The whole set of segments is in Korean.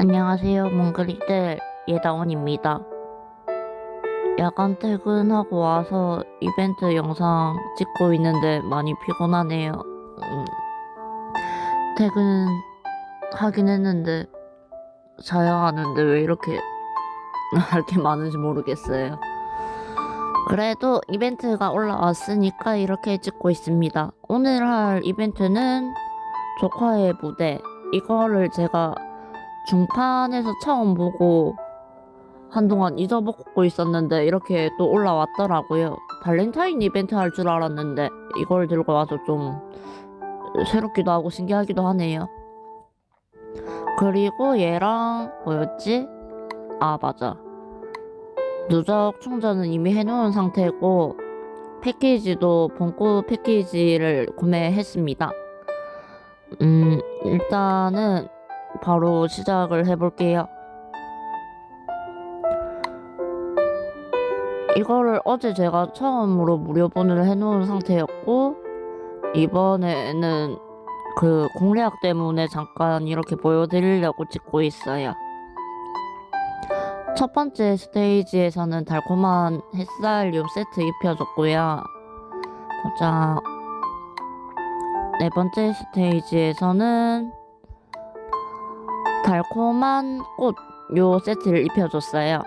안녕하세요, 몽글이들 예다원입니다. 야간 퇴근하고 와서 이벤트 영상 찍고 있는데 많이 피곤하네요. 음, 퇴근 하긴 했는데 자야 하는데 왜 이렇게 할 게 많은지 모르겠어요. 그래도 이벤트가 올라왔으니까 이렇게 찍고 있습니다. 오늘 할 이벤트는 조카의 무대. 이거를 제가 중판에서 처음 보고 한동안 잊어먹고 있었는데 이렇게 또 올라왔더라고요. 발렌타인 이벤트 할 줄 알았는데 이걸 들고 와서 좀 새롭기도 하고 신기하기도 하네요. 그리고 얘랑 뭐였지? 아 맞아. 누적 충전은 이미 해놓은 상태고 패키지도 봄꽃 패키지를 구매했습니다. 음 일단은 바로 시작을 해볼게요. 이거를 어제 제가 처음으로 무료본을 해놓은 상태였고 이번에는 그 공략 때문에 잠깐 이렇게 보여드리려고 찍고 있어요. 첫 번째 스테이지에서는 달콤한 햇살륨 세트 입혀줬고요. 보자. 네 번째 스테이지에서는 달콤한 꽃 요 세트를 입혀줬어요.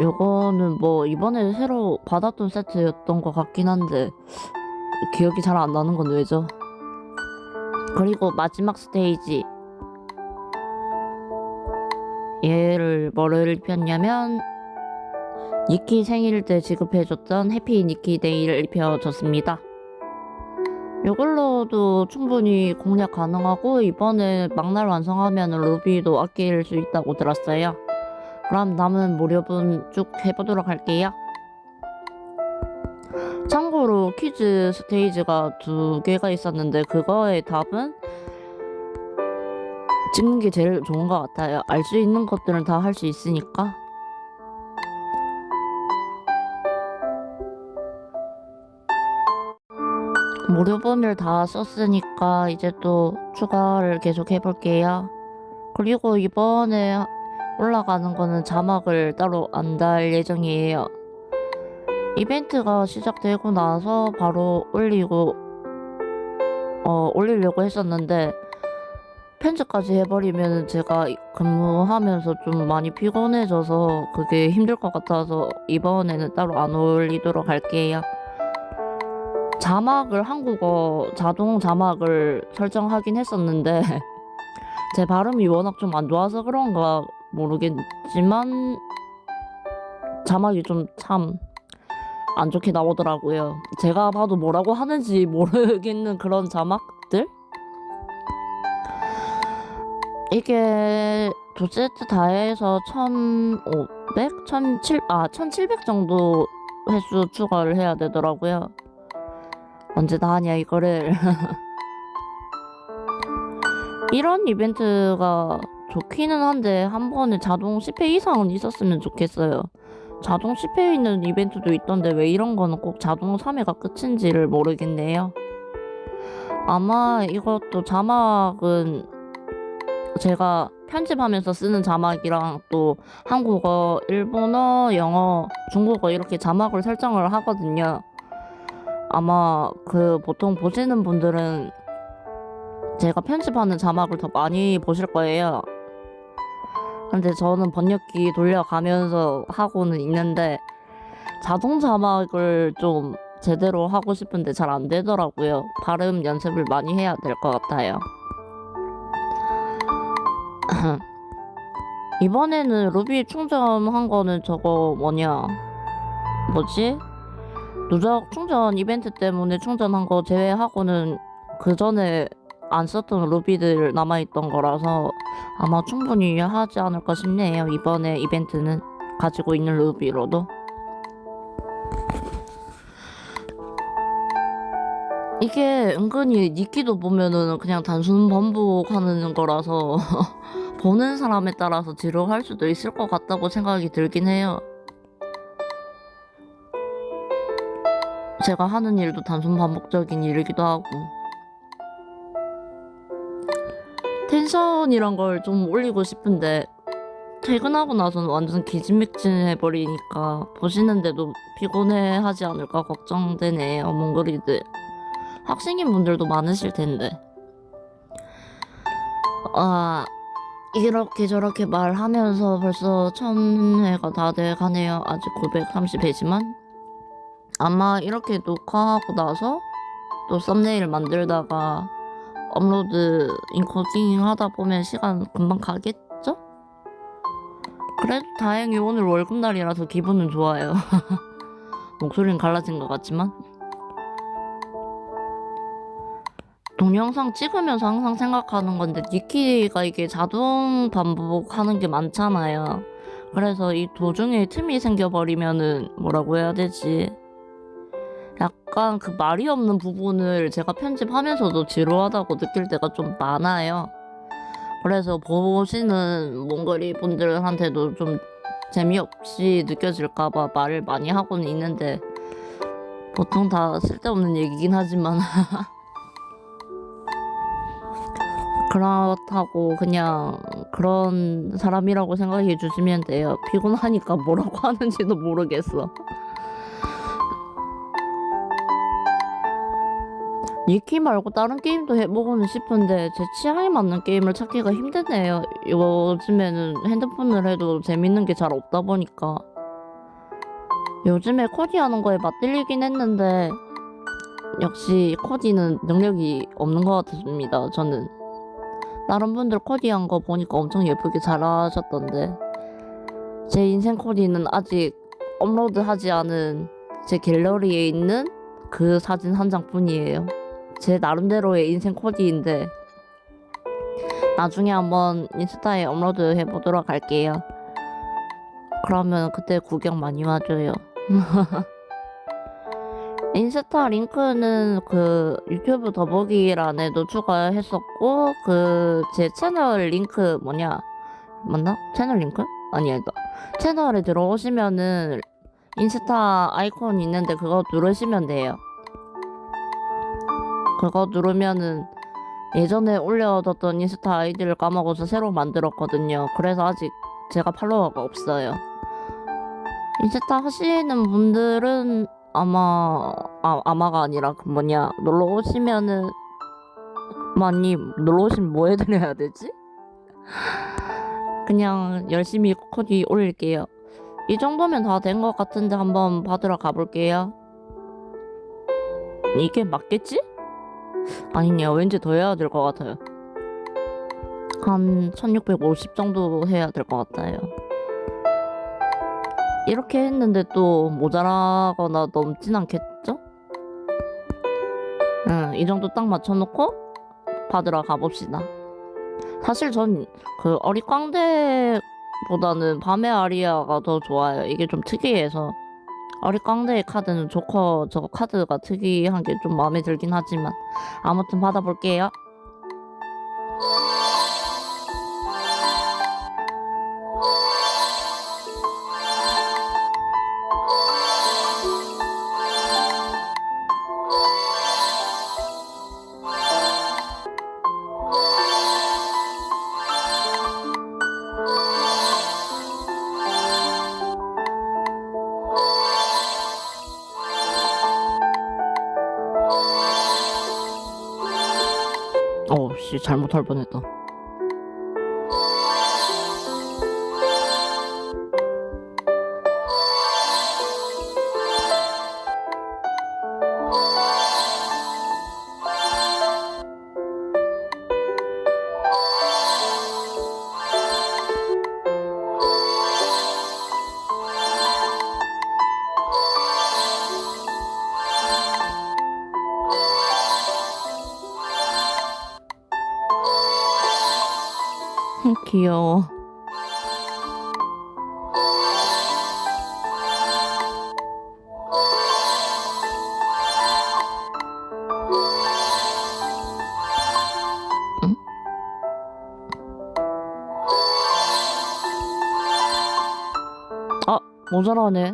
요거는 뭐 이번에 새로 받았던 세트였던 것 같긴 한데 기억이 잘 안 나는 건 왜죠? 그리고 마지막 스테이지 얘를 뭐를 입혔냐면 니키 생일 때 지급해줬던 해피 니키 데이를 입혀줬습니다. 이걸로도 충분히 공략 가능하고 이번에 막날 완성하면 루비도 아낄 수 있다고 들었어요. 그럼 남은 무료분 쭉 해보도록 할게요. 참고로 퀴즈 스테이지가 두 개가 있었는데 그거의 답은 찍는 게 제일 좋은 것 같아요. 알 수 있는 것들은 다 할 수 있으니까. 무료본을 다 썼으니까 이제 또 추가를 계속 해볼게요. 그리고 이번에 올라가는 거는 자막을 따로 안 달 예정이에요. 이벤트가 시작되고 나서 바로 올리고 어 올리려고 했었는데 편집까지 해버리면 제가 근무하면서 좀 많이 피곤해져서 그게 힘들 것 같아서 이번에는 따로 안 올리도록 할게요. 자막을 한국어 자동 자막을 설정하긴 했었는데 제 발음이 워낙 좀 안 좋아서 그런가 모르겠지만 자막이 좀 참 안 좋게 나오더라고요. 제가 봐도 뭐라고 하는지 모르겠는 그런 자막들? 이게 두 세트 다 해서 1500? 1700? 아, 1700 정도 횟수 추가를 해야 되더라고요. 언제 다 하냐 이거를 이런 이벤트가 좋기는 한데 한 번에 자동 10회 이상은 있었으면 좋겠어요 자동 10회 있는 이벤트도 있던데 왜 이런 거는 꼭 자동 3회가 끝인지를 모르겠네요 아마 이것도 자막은 제가 편집하면서 쓰는 자막이랑 또 한국어, 일본어, 영어, 중국어 이렇게 자막을 설정을 하거든요 아마 그 보통 보시는 분들은 제가 편집하는 자막을 더 많이 보실 거예요. 근데 저는 번역기 돌려가면서 하고는 있는데 자동 자막을 좀 제대로 하고 싶은데 잘 안 되더라고요. 발음 연습을 많이 해야 될 것 같아요. 이번에는 루비 충전한 거는 저거 뭐냐 뭐지? 누적 충전 이벤트 때문에 충전한 거 제외하고는 그 전에 안 썼던 루비들 남아있던 거라서 아마 충분히 하지 않을까 싶네요. 이번에 이벤트는 가지고 있는 루비로도. 이게 은근히 니키도 보면은 그냥 단순 반복하는 거라서 보는 사람에 따라서 지루할 수도 있을 것 같다고 생각이 들긴 해요. 제가 하는 일도 단순 반복적인 일이기도 하고. 텐션이란 걸 좀 올리고 싶은데 퇴근하고 나서는 완전 기진맥진해버리니까 보시는데도 피곤해하지 않을까 걱정되네요 몽골이들. 학생인 분들도 많으실 텐데. 아 이렇게 저렇게 말하면서 벌써 천 회가 다 돼가네요 아직 930회지만 아마 이렇게 녹화하고 나서 또 썸네일 만들다가 업로드 인코딩 하다 보면 시간 금방 가겠죠? 그래도 다행히 오늘 월급날이라서 기분은 좋아요. 목소리는 갈라진 것 같지만 동영상 찍으면서 항상 생각하는 건데 니키가 이게 자동 반복하는 게 많잖아요. 그래서 이 도중에 틈이 생겨버리면은 뭐라고 해야 되지? 약간 그 말이 없는 부분을 제가 편집하면서도 지루하다고 느낄 때가 좀 많아요. 그래서 보시는 몽골이 분들한테도 좀 재미없이 느껴질까봐 말을 많이 하고는 있는데 보통 다 쓸데없는 얘기긴 하지만 그렇다고 그냥 그런 사람이라고 생각해 주시면 돼요. 피곤하니까 뭐라고 하는지도 모르겠어. 니키 말고 다른 게임도 해보고는 싶은데 제 취향에 맞는 게임을 찾기가 힘드네요. 요즘에는 핸드폰을 해도 재밌는 게 잘 없다 보니까 요즘에 코디하는 거에 맞들리긴 했는데 역시 코디는 능력이 없는 것 같습니다. 저는 다른 분들 코디한 거 보니까 엄청 예쁘게 잘 하셨던데 제 인생 코디는 아직 업로드하지 않은 제 갤러리에 있는 그 사진 한 장뿐이에요. 제 나름대로의 인생 코디인데 나중에 한번 인스타에 업로드 해보도록 할게요. 그러면 그때 구경 많이 와줘요. 인스타 링크는 그 유튜브 더보기란에도 추가했었고 그 제 채널 링크 뭐냐 맞나? 채널 링크? 아니 아니다. 채널에 들어오시면은 인스타 아이콘 있는데 그거 누르시면 돼요. 그거 누르면은 예전에 올려뒀던 인스타 아이디를 까먹어서 새로 만들었거든요. 그래서 아직 제가 팔로워가 없어요. 인스타 하시는 분들은 아마 아, 아마가 아니라 그 뭐냐 놀러 오시면은 많이 놀러 오시면 뭐 해드려야 되지? 그냥 열심히 코디 올릴게요. 이 정도면 다 된 것 같은데 한번 받으러 가볼게요. 이게 맞겠지? 아니냐 왠지 더 해야 될 것 같아요 한 1650 정도 해야 될 것 같아요 이렇게 했는데 또 모자라거나 넘진 않겠죠? 응, 이 정도 딱 맞춰놓고 받으러 가봅시다 사실 전 그 어리광대보다는 밤의 아리아가 더 좋아요 이게 좀 특이해서 어리광대의 카드는 조커 저거 카드가 특이한 게 좀 마음에 들긴 하지만 아무튼 받아볼게요. 잘못할 뻔했다. 귀여워. 응? 아, 모자라네.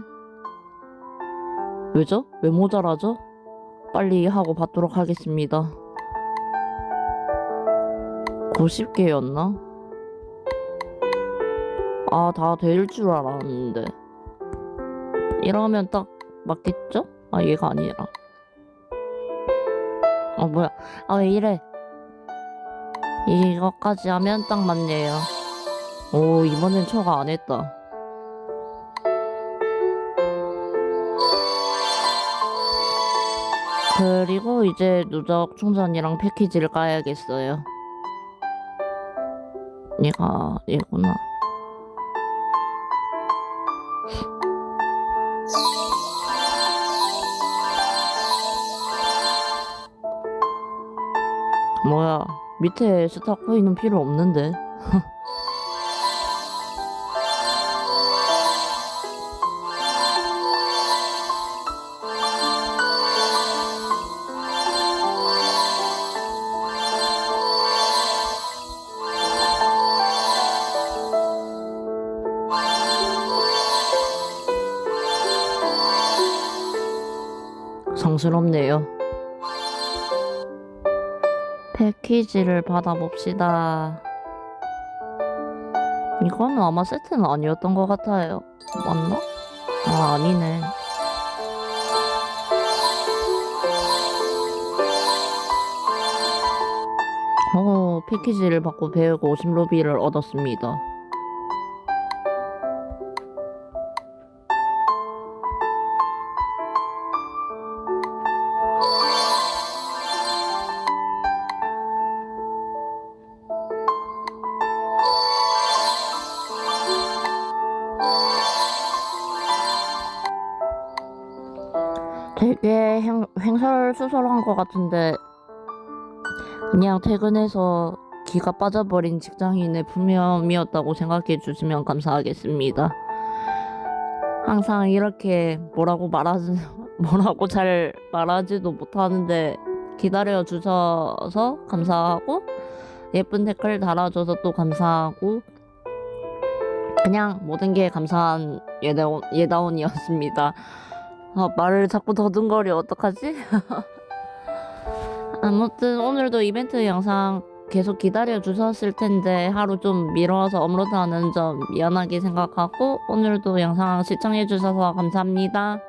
왜죠? 왜 모자라죠? 빨리 하고 받도록 하겠습니다. 90개였나? 아, 다 될 줄 알았는데. 이러면 딱 맞겠죠? 아, 얘가 아니라. 아, 뭐야. 아, 왜 이래. 이것까지 하면 딱 맞네요. 오, 이번엔 초과 안 했다. 그리고 이제 누적 충전이랑 패키지를 까야겠어요. 얘가 얘구나. 뭐야 밑에 스타 코인은 필요 없는데. 성스럽네요 패키지를 받아봅시다. 이거는 아마 세트는 아니었던 것 같아요. 맞나? 아 아니네. 어 패키지를 받고 150 루비를 얻었습니다 것 같은데 그냥 퇴근해서 기가 빠져버린 직장인의 분명이었다고 생각해 주시면 감사하겠습니다. 항상 이렇게 뭐라고 말하지 뭐라고 잘 말하지도 못하는데 기다려 주셔서 감사하고 예쁜 댓글 달아줘서 또 감사하고 그냥 모든 게 감사한 예다운, 예다운이었습니다. 아, 말을 자꾸 더듬거려 어떡하지? 아무튼 오늘도 이벤트 영상 계속 기다려 주셨을 텐데 하루 좀 미뤄서 업로드하는 점 미안하게 생각하고 오늘도 영상 시청해 주셔서 감사합니다.